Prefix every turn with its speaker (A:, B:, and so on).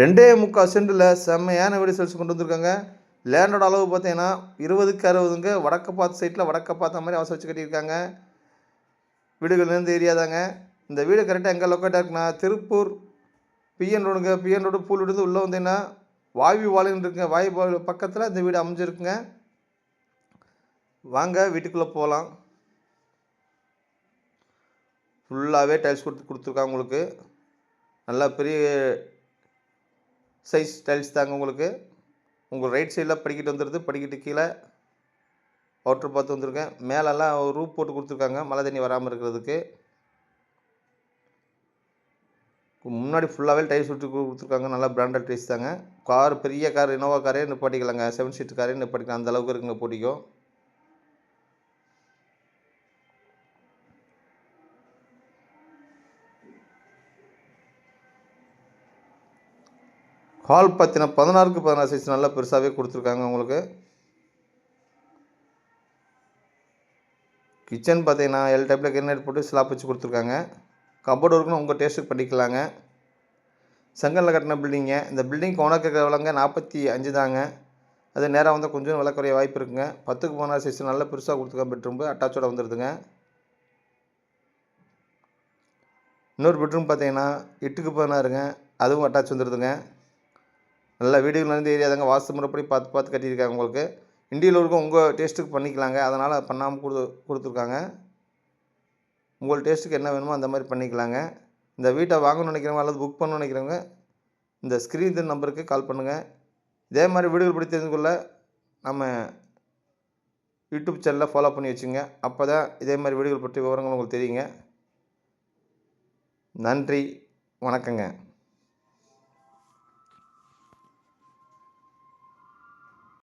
A: ரெண்டே முக்கால் சென்டில் செம்மையான வீடு சேல்ஸ் கொண்டு வந்திருக்காங்க. லேண்டோட அளவு பார்த்தீங்கன்னா இருபதுக்கு அறுபதுங்க. வடக்க பார்த்த சைட்டில் வடக்க பார்த்த மாதிரி அவசரம் வச்சு கட்டியிருக்காங்க. வீடுகள்லேருந்து ஏரியா தாங்க. இந்த வீடு கரெக்டாக எங்கே லொக்கேட்டாக இருக்குன்னா திருப்பூர் பிஎன் ரோடுங்க. பிஎன் ரோடு பூல் விடுது உள்ளே வந்தீங்கன்னா வாயு வாழைன்னு இருக்குங்க. வாயு வாழை பக்கத்தில் இந்த வீடு அமைஞ்சிருக்குங்க. வாங்க வீட்டுக்குள்ளே போகலாம். ஃபுல்லாகவே டைல்ஸ் கொடுத்து கொடுத்துருக்காங்க உங்களுக்கு. நல்லா பெரிய சைஸ் டைல்ஸ் தாங்க உங்களுக்கு. உங்கள் ரைட் சைடில் படிக்கிட்டு வந்துடுது படிக்கிட்டு கீழே அவுட்ரு பார்த்து வந்திருக்கேன். மேலெல்லாம் ரூப் போட்டு கொடுத்துருக்காங்க மழை தண்ணி வராமல் இருக்கிறதுக்கு. முன்னாடி ஃபுல்லாகவே டைல்ஸ் விட்டு கொடுத்துருக்காங்க நல்லா பிராண்டட் டைல்ஸ் தாங்க. கார் பெரிய கார் இனோவா காரே நிப்பாட்டிக்கலாங்க. செவன் சீட் காரே நிப்பாட்டிக்கலாம். அந்த அளவுக்கு இருக்குங்க பிடிக்கும் ஹால் பார்த்தீங்கன்னா பதினாறுக்கு பதினாறு சைஸ் நல்லா பெருசாகவே கொடுத்துருக்காங்க உங்களுக்கு. கிச்சன் பார்த்தீங்கன்னா எல் டைப்பில் கிரனைட் போட்டு ஸ்லாப் வச்சு கொடுத்துருக்காங்க. கபோர்டு ஒர்க்குன்னு உங்கள் டேஸ்ட்டுக்கு பண்ணிக்கலாங்க. செங்கலில் கட்டின பில்டிங்க இந்த பில்டிங் ஓனர் இருக்கிற விலங்க நாற்பத்தி அஞ்சு தாங்க. அது நேராக வந்தால் கொஞ்சம் விலை குறைய வாய்ப்பு இருக்குங்க. பத்துக்கு பதினாறு சைஸ் நல்லா பெருசாக கொடுத்துருக்கேன் பெட்ரூம்பு அட்டாச்சோட வந்துடுதுங்க இன்னொரு பெட்ரூம் பார்த்தீங்கன்னா எட்டுக்கு பதினாறுங்க. அதுவும் அட்டாச் வந்துடுதுங்க நல்லா வீடுகள்லேருந்து ஏரியாதாங்க வாஸ்து முறைப்படி பார்த்து பார்த்து கட்டியிருக்காங்க உங்களுக்கு. இண்டியில் இருக்கும் உங்கள் டேஸ்ட்டுக்கு பண்ணிக்கலாங்க. அதனால் பண்ணாமல் கொடு கொடுத்துருக்காங்க. உங்கள் டேஸ்ட்டுக்கு என்ன வேணுமோ அந்த மாதிரி பண்ணிக்கலாங்க. இந்த வீட்டை வாங்கணும்னு நினைக்கிறவங்க அல்லது புக் பண்ணணும்னு நினைக்கிறவங்க இந்த ஸ்க்ரீன் நம்பருக்கு கால் பண்ணுங்கள் இதே மாதிரி வீடுகள் படி தெரிந்து கொள்ள நம்ம யூடியூப் சேனலை ஃபாலோ பண்ணி வச்சுங்க. அப்போ தான் இதே மாதிரி வீடுகள் பற்றி விவரங்கள் உங்களுக்கு தெரியுங்க. நன்றி. வணக்கங்க.